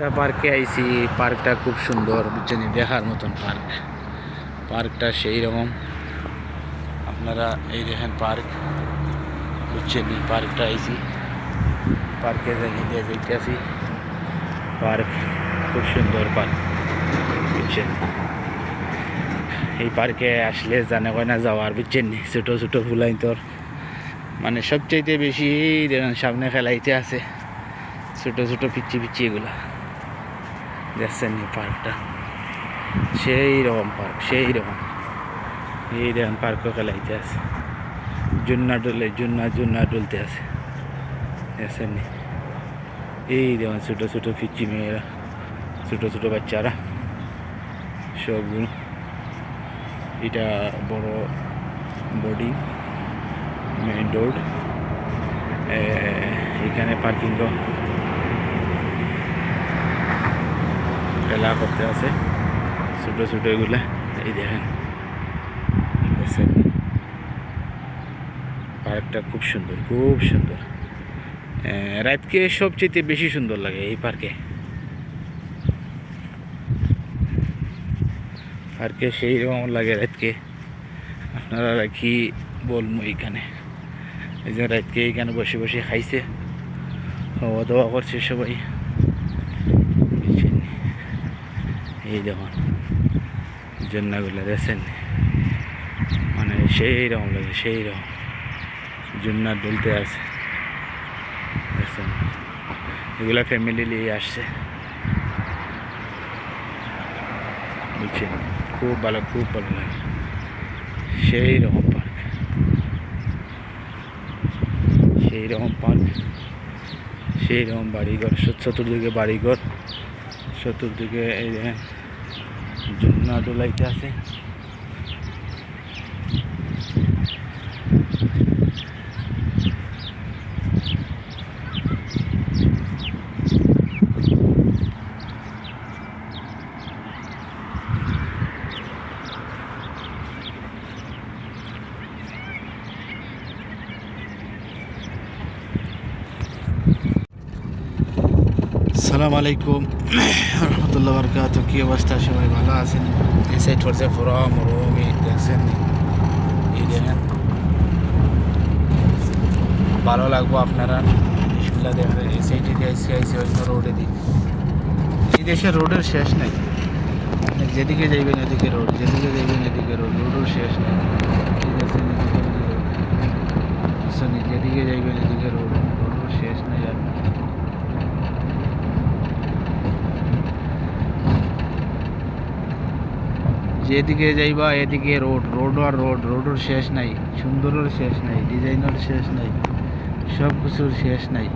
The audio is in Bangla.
একটা পার্কে আইছি পার্কটা খুব সুন্দর বুঝছেন দেখার মতন পার্ক পার্কটা সেই রকম। আপনারা এই দেখেন পার্ক বুঝছেন পার্কটা আইছি। পার্কে দিয়ে যাইতেছি। পার্ক খুব সুন্দর পার্ক বুঝছেন? এই পার্কে আসলে জানে কয় না যাওয়ার, বুঝছেন ছোটো ছোটো ফুলাই তোর। মানে সবচাইতে বেশি দেখেন সামনে খেলাইতে আছে। ছোটো ছোটো পিচ্ছি পিচ্ছি এগুলা। দেখছেন নি পার্কটা সেই রকম পার্ক সেই রকম এই দেখেন পার্কও খেলাইতে আছে। জুন্না ডলে, জুন্না জুন্না ডলতে আছে। দেখছেন এই দেখুন ছোটো ছোটো পিচ্ছি মেয়েরা, ছোটো ছোটো বাচ্চারা। সবগুলো। এটা বড় বডি মেইন রোড এখানে পার্কিং খেলা করতে আছে ছোটো ছোটো এগুলা এই দেখেন পার্কটা খুব সুন্দর খুব সুন্দর রাতকে সবচেয়ে বেশি সুন্দর লাগে এই পার্কে পার্কে সেই রকম লাগে রাতকে আপনারা কি বলব এইখানে এই যে রাতকে এইখানে বসে বসে খাইছে খাওয়া দাওয়া করছে সবাই বুঝছেন? এই দেখুন জন্নাগুলো দেখছেন মানে সেই রকম লাগে, সেই রকম জন্না ডলতে আছে। দেখছেন? এগুলা ফ্যামিলি নিয়ে আসছে। বুঝছেন? খুব ভালো খুব ভালো লাগে। সেই রকম পার্ক সেই রকম পার্ক সেই রকম বাড়িঘর, চতুর্দিকে বাড়িঘর, চতুর্দিকে এই যে জুন্না ডোলাইতে আছে সালাম আলাইকুম রহমতুল্লাহ বরকাত কি অবস্থা সবাই ভালো আছেন এই সাইড পড়ছে পুরো মরুভূমি দেখছেন এই দেখেন ভালো লাগবো আপনারা জিনিসগুলো দেখবেন এই সাইডে দিয়ে আইসি আইসি অন্য রোডে দিই এই দেশে রোডের শেষ নাই আপনি যেদিকে যাইবেন এদিকে রোড যেদিকে যাইবেন এদিকে রোড রোডের শেষ নাই এই দেখছেন এদিকে এদিকে road। বুঝছেন? যেদিকে যাইবেন এদিকে রোড রোডের শেষ নাই আর যেদিকে যাইবা এদিকে রোড রোড আর রোড রোডের শেষ নাই, সুন্দরের শেষ নাই ডিজাইনের শেষ নাই সব কিছুর শেষ নাই।